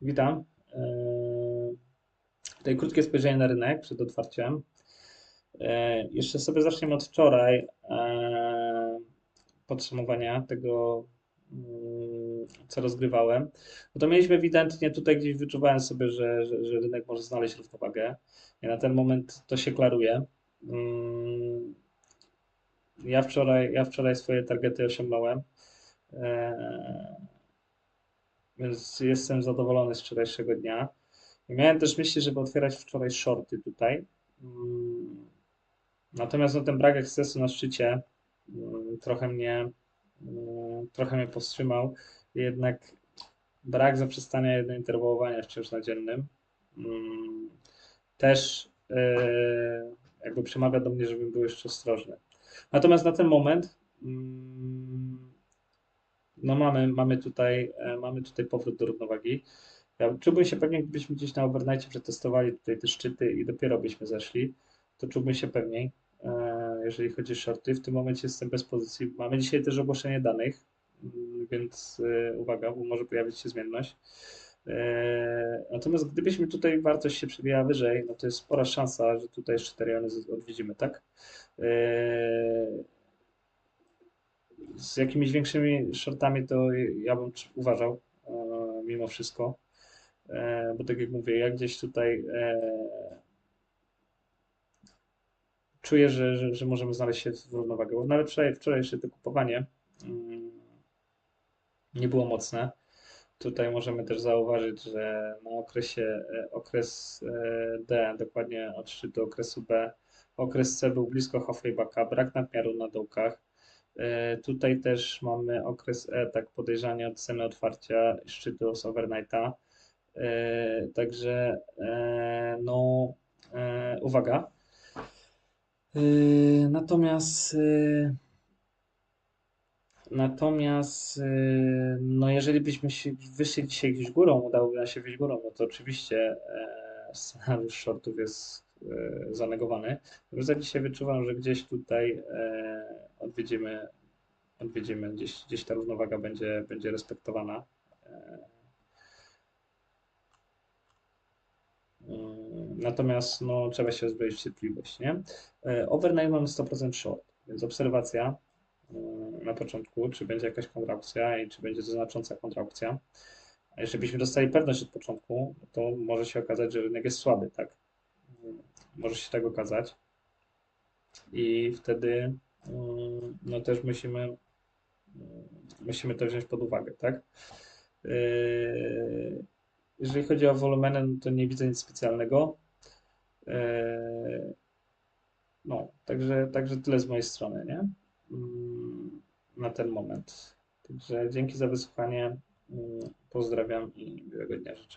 Witam. Eee, Tutaj krótkie spojrzenie na rynek przed otwarciem. Eee, Jeszcze sobie zaczniemy od wczoraj eee, podsumowania tego, mm, co rozgrywałem. No to mieliśmy ewidentnie tutaj gdzieś wyczuwałem sobie, że, że, że rynek może znaleźć równowagę. I na ten moment to się klaruje. Mm, Ja wczoraj, ja wczoraj swoje targety osiągnąłem. Więc jestem zadowolony z wczorajszego dnia. I miałem też myśli, żeby otwierać wczoraj shorty tutaj. Mm, Natomiast no, ten brak ekscesu na szczycie mm, trochę mnie, mm, trochę mnie powstrzymał. Jednak brak zaprzestania jednointerwołowania wciąż na dziennym też e, jakby przemawia do mnie, żebym był jeszcze ostrożny. Natomiast na ten moment no mamy, mamy, tutaj, e, mamy tutaj powrót do równowagi. Ja czułbym się pewnie, gdybyśmy gdzieś na overnightie przetestowali tutaj te szczyty i dopiero byśmy zeszli, to czułbym się pewniej, e, jeżeli chodzi o shorty. W tym momencie jestem bez pozycji. Mamy dzisiaj też ogłoszenie danych, mm, więc e, uwaga, bo może pojawić się zmienność. Natomiast gdybyśmy tutaj wartość się przebijała wyżej, no to jest spora szansa, że tutaj jeszcze te rejony odwiedzimy, tak? Z jakimiś większymi shortami to ja bym uważał e, mimo wszystko, E, bo tak jak mówię, ja gdzieś tutaj e, czuję, że, że, że możemy znaleźć się w równowagę. Bo nawet wczoraj, wczoraj jeszcze to kupowanie mm, nie było mocne. Tutaj możemy też zauważyć, że na okresie, okres D, dokładnie od szczytu okresu B, okres C był blisko halfway backa, brak nadmiaru na dołkach. E, Tutaj też mamy okres E, tak podejrzanie od ceny otwarcia szczytu z overnighta. E, Także no uwaga. Natomiast Natomiast, no jeżeli byśmy się wyszli dzisiaj gdzieś górą, udałoby nam się wyjść górą, no to oczywiście scenariusz shortów jest zanegowany. Natomiast ja dzisiaj wyczuwam, że gdzieś tutaj e, odwiedzimy, odwiedzimy gdzieś, gdzieś ta równowaga będzie, będzie respektowana. E, Natomiast no, trzeba się uzbroić w cierpliwość, nie? E, Overnight mamy 100% short, więc obserwacja na początku, czy będzie jakaś kontrakcja i czy będzie to znacząca kontrakcja. A jeżeli byśmy dostali pewność od początku, to może się okazać, że rynek jest słaby, tak? Może się tak okazać. I wtedy mm, no też musimy, mm, musimy to wziąć pod uwagę, tak? Yy, Jeżeli chodzi o wolumeny, no to nie widzę nic specjalnego. Yy, No, także, także tyle z mojej strony, nie? Mm, Na ten moment. Także dzięki za wysłuchanie. Pozdrawiam i miłego dnia życzę.